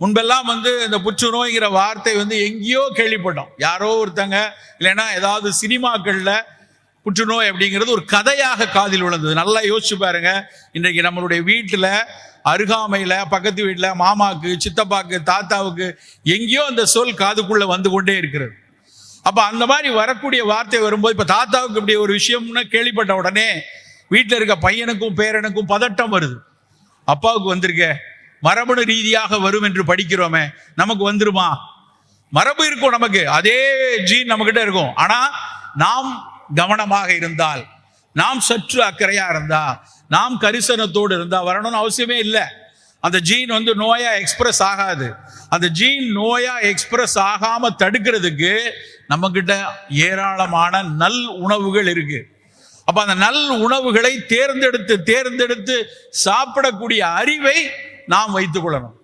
முன்பெல்லாம் வந்து இந்த புற்றுநோய்ங்கிற வார்த்தை வந்து எங்கேயோ கேள்விப்பட்டோம். யாரோ ஒருத்தங்க இல்லைன்னா ஏதாவது சினிமாக்களில் புற்றுநோய் அப்படிங்கிறது ஒரு கதையாக காதில் விழுந்தது. நல்லா யோசிச்சு பாருங்க. இன்றைக்கு நம்மளுடைய வீட்டில் அருகாமையில் பக்கத்து வீட்டில் மாமாவுக்கு சித்தப்பாக்கு தாத்தாவுக்கு எங்கேயோ அந்த சொல் காதுக்குள்ளே வந்து கொண்டே இருக்கிறது. அப்போ அந்த மாதிரி வரக்கூடிய வார்த்தை வரும்போது இப்போ தாத்தாவுக்கு இப்படி ஒரு விஷயம்னு கேள்விப்பட்ட உடனே வீட்டில் இருக்க பையனுக்கும் பேரனுக்கும் பதட்டம் வருது. அப்பாவுக்கு வந்திருக்க மரபணு ரீதியாக வரும் என்று படிக்கிறோமே நமக்கு வந்துருமா? மரபு இருக்கும் நமக்கு. அதே ஜீன் நம்ம கிட்ட இருக்கும். ஆனா நாம் கவனமாக இருந்தால் நாம் சற்று அக்கறையா இருந்தா நாம் கரிசனத்தோடு இருந்தா வரணும்னு அவசியமே இல்லை. அந்த ஜீன் வந்து நோயா எக்ஸ்பிரஸ் ஆகாது. அந்த ஜீன் நோயா எக்ஸ்பிரஸ் ஆகாம தடுக்கிறதுக்கு நம்ம கிட்ட ஏராளமான நல் உணவுகள் இருக்கு. அப்ப அந்த நல் உணவுகளை தேர்ந்தெடுத்து தேர்ந்தெடுத்து சாப்பிடக்கூடிய அறிவை நாம் வைத்துக் கொள்ளணும்.